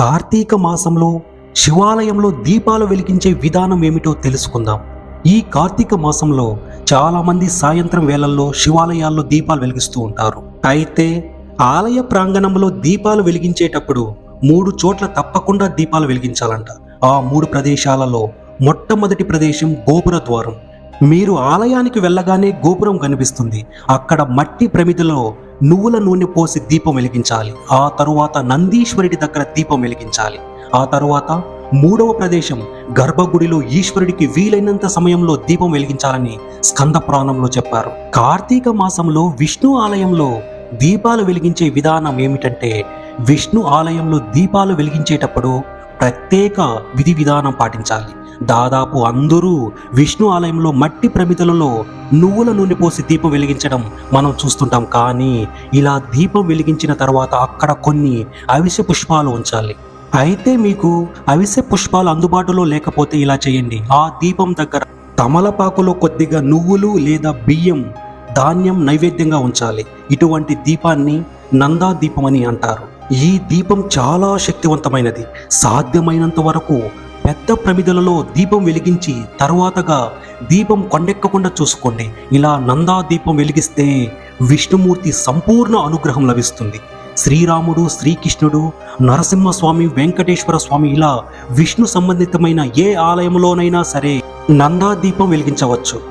కార్తీక మాసంలో శివాలయంలో దీపాలు వెలిగించే విధానం ఏమిటో తెలుసుకుందాం. ఈ కార్తీక మాసంలో చాలామంది సాయంత్రం వేళల్లో శివాలయాల్లో దీపాలు వెలిగిస్తూ ఉంటారు. అయితే ఆలయ ప్రాంగణంలో దీపాలు వెలిగించేటప్పుడు మూడు చోట్ల తప్పకుండా దీపాలు వెలిగించాలంట. ఆ మూడు ప్రదేశాలలో మొట్టమొదటి ప్రదేశం గోపుర ద్వారం. మీరు ఆలయానికి వెళ్ళగానే గోపురం కనిపిస్తుంది. అక్కడ మట్టి ప్రమిదిలో నువ్వుల నూనె పోసి దీపం వెలిగించాలి. ఆ తరువాత నందీశ్వరుడి దగ్గర దీపం వెలిగించాలి. ఆ తరువాత మూడవ ప్రదేశం గర్భగుడిలో ఈశ్వరుడికి వీలైనంత సమయంలో దీపం వెలిగించాలని స్కంద పురాణంలో చెప్పారు. కార్తీక మాసంలో విష్ణు ఆలయంలో దీపాలు వెలిగించే విధానం ఏమిటంటే విష్ణు ఆలయంలో దీపాలు వెలిగించేటప్పుడు ప్రత్యేక విధి విధానం పాటించాలి. దాదాపు అందరూ విష్ణు ఆలయంలో మట్టి ప్రమిదలలో నువ్వుల నూనె పోసి దీపం వెలిగించడం మనం చూస్తుంటాం. కానీ ఇలా దీపం వెలిగించిన తర్వాత అక్కడ కొన్ని అవిసె పుష్పాలు ఉంచాలి. అయితే మీకు అవిసె పుష్పాలు అందుబాటులో లేకపోతే ఇలా చేయండి. ఆ దీపం దగ్గర తమలపాకులో కొద్దిగా నువ్వులు లేదా బియ్యం ధాన్యం నైవేద్యంగా ఉంచాలి. ఇటువంటి దీపాన్ని నందా దీపం అని అంటారు. ఈ దీపం చాలా శక్తివంతమైనది. సాధ్యమైనంత వరకు పెద్ద ప్రమిదలలో దీపం వెలిగించి తరువాతగా దీపం కొండెక్కకుండా చూసుకోండి. ఇలా నందా దీపం వెలిగిస్తే విష్ణుమూర్తి సంపూర్ణ అనుగ్రహం లభిస్తుంది. శ్రీరాముడు శ్రీకృష్ణుడు నరసింహస్వామి వెంకటేశ్వర స్వామి ఇలా విష్ణు సంబంధితమైన ఏ ఆలయంలోనైనా సరే నందా దీపం వెలిగించవచ్చు.